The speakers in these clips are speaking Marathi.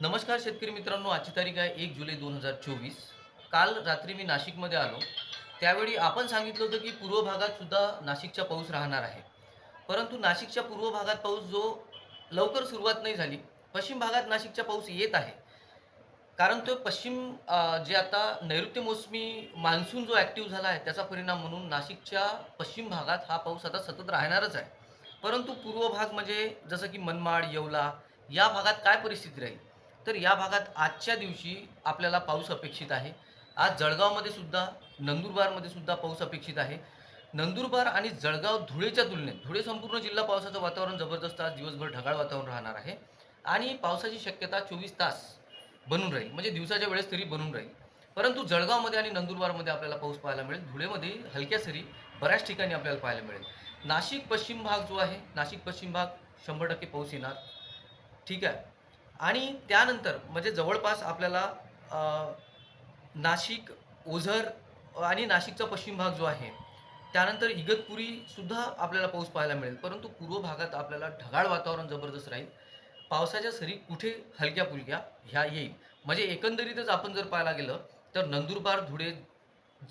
नमस्कार शेतकरी मित्रांनो आजची तारीख आहे एक जुलै दोन हजार चोवीस. काल रात्री मी नाशिकमध्ये आलो. त्यावेळी आपण सांगितलं होतं की पूर्व भागात सुद्धा नाशिकचा पाऊस राहणार आहे. परंतु नाशिकच्या पूर्व भागात पाऊस जो लवकर सुरुवात नाही झाली. पश्चिम भागात नाशिकचा पाऊस येत आहे. कारण तो पश्चिम जे आता नैऋत्य मोसमी मान्सून जो ॲक्टिव्ह झाला आहे त्याचा परिणाम म्हणून नाशिकच्या पश्चिम भागात हा पाऊस आता सतत राहणारच आहे. परंतु पूर्व भाग म्हणजे जसं की मनमाड येवला या भागात काय परिस्थिती राहील? तर या भागात आजच्या दिवशी आपल्याला पाऊस अपेक्षित आहे. आज जळगावमध्ये सुद्धा नंदुरबारमध्ये सुद्धा पाऊस अपेक्षित आहे. नंदुरबार आणि जळगाव धुळेच्या तुलनेत धुळे संपूर्ण जिल्हा पावसाचं वातावरण जबरदस्त आज दिवसभर ढगाळ वातावरण राहणार आहे. आणि पावसाची शक्यता चोवीस तास बनून राहील म्हणजे दिवसाच्या वेळेस तरी बनून राहील. परंतु जळगावमध्ये आणि नंदुरबारमध्ये आपल्याला पाऊस पाहायला मिळेल. धुळेमध्ये हलक्या सरी बऱ्याच ठिकाणी आपल्याला पाहायला मिळेल. नाशिक पश्चिम भाग जो आहे नाशिक पश्चिम भाग शंभर टक्के पाऊस येणार. ठीक आहे. आणि त्यानंतर म्हणजे जवळपास आपल्याला नाशिक ओझर आणि नाशिकचा पश्चिम भाग जो आहे त्यानंतर इगतपुरी सुद्धा आपल्याला पाऊस पाहायला मिळेल. परंतु पूर्व भागात आपल्याला ढगाळ वातावरण जबरदस्त राहील. पावसाच्या सरी कुठे हलक्या फुलक्या ह्या येईल. म्हणजे एकंदरीतच आपण जर पाहायला गेलं तर नंदुरबार धुळे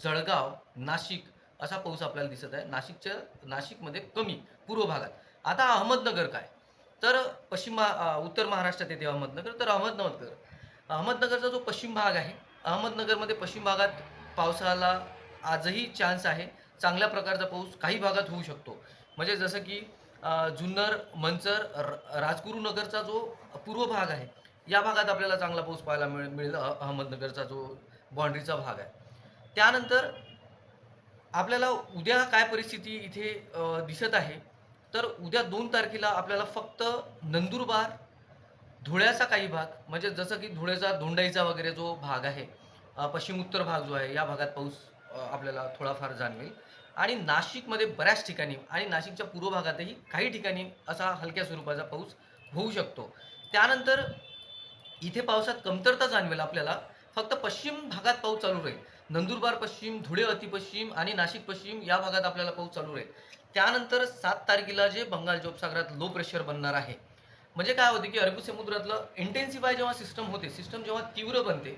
जळगाव नाशिक असा पाऊस आपल्याला दिसत आहे. नाशिकच्या नाशिकमध्ये कमी पूर्व भागात. आता अहमदनगर काय? तर पश्चिम महा उत्तर महाराष्ट्रात येते अहमदनगर तर अहमदनगर. अहमदनगरचा जो पश्चिम भाग आहे अहमदनगरमध्ये पश्चिम भागात पावसाला आजही चान्स आहे. चांगल्या प्रकारचा पाऊस काही भागात होऊ शकतो. म्हणजे जसं की जुन्नर मंचर र- राजगुरुनगरचा जो पूर्व भाग आहे या भागात आपल्याला चांगला पाऊस पाहायला मिळ मिळेल अह- अहमदनगरचा जो बाँड्रीचा भाग आहे. त्यानंतर आपल्याला उद्या काय परिस्थिती इथे दिसत आहे तर उद्या दोन तारखेला आपल्याला फक्त नंदुरबार धुळ्याचा काही भाग म्हणजे जसं की धुळ्याचा धोंडाईचा वगैरे जो भाग आहे पश्चिम उत्तर भाग जो आहे या भागात पाऊस आपल्याला थोडाफार जाणवेल. आणि नाशिकमध्ये बऱ्याच ठिकाणी आणि नाशिकच्या पूर्व भागातही काही ठिकाणी असा हलक्या स्वरूपाचा पाऊस होऊ शकतो. त्यानंतर इथे पावसात कमतरता जाणवेल आपल्याला. फक्त पश्चिम भागात पाऊस चालू राहील. नंदुरबार पश्चिम धुळे अतिपश्चिम आणि नाशिक पश्चिम या भागात आपल्याला पाऊस चालू राहील. त्यानंतर सात तारखेला जे बंगाल जोपसागरात लो प्रेशर बनणार आहे. म्हणजे काय होते की अरबी समुद्रातलं इंटेन्सिफाय जेव्हा सिस्टम होते सिस्टम जेव्हा तीव्र बनते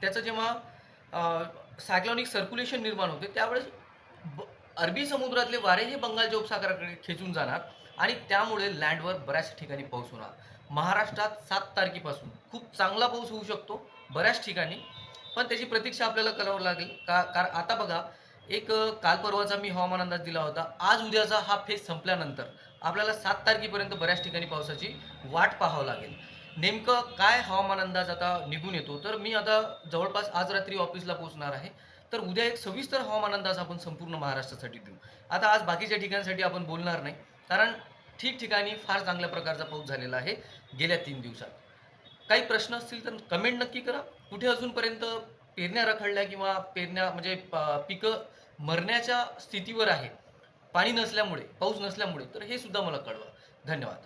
त्याचं जेव्हा सायक्लॉनिक सर्क्युलेशन निर्माण होते त्यावेळेस ब- अरबी समुद्रातले वारे हे बंगालच्या उपसागराकडे खेचून जाणार आणि त्यामुळे लँडवर बऱ्याच ठिकाणी पाऊस होणार. महाराष्ट्रात सात तारखेपासून खूप चांगला पाऊस होऊ शकतो बऱ्याच ठिकाणी. पण त्याची प्रतीक्षा आपल्याला करावं लागेल. का कारण आता बघा एक काल परवाचा मी हवामान अंदाज दिला होता. आज उद्याचा हा फेज संपल्यानंतर आपल्याला सात तारखेपर्यंत बऱ्याच ठिकाणी पावसाची वाट पाहावं लागेल. नेमकं काय हवामान अंदाज आता निघून येतो? तर मी आता जवळपास आज रात्री ऑफिसला पोहोचणार आहे. तर उद्या एक सविस्तर हवामान अंदाज आपण संपूर्ण महाराष्ट्रासाठी देऊ. आता आज बाकीच्या ठिकाणसाठी आपण बोलणार नाही. कारण ठिकठिकाणी फार चांगल्या प्रकारचा पाऊस झालेला आहे गेल्या तीन दिवसात. काही प्रश्न असतील तर कमेंट नक्की करा. कुठे अजूनपर्यंत पेरण्या रखडल्या किंवा पेरण्या म्हणजे प- पिकं मरण्याच्या स्थितीवर आहे पाणी नसल्यामुळे पाऊस नसल्यामुळे तर हे सुद्धा मला कळवा. धन्यवाद.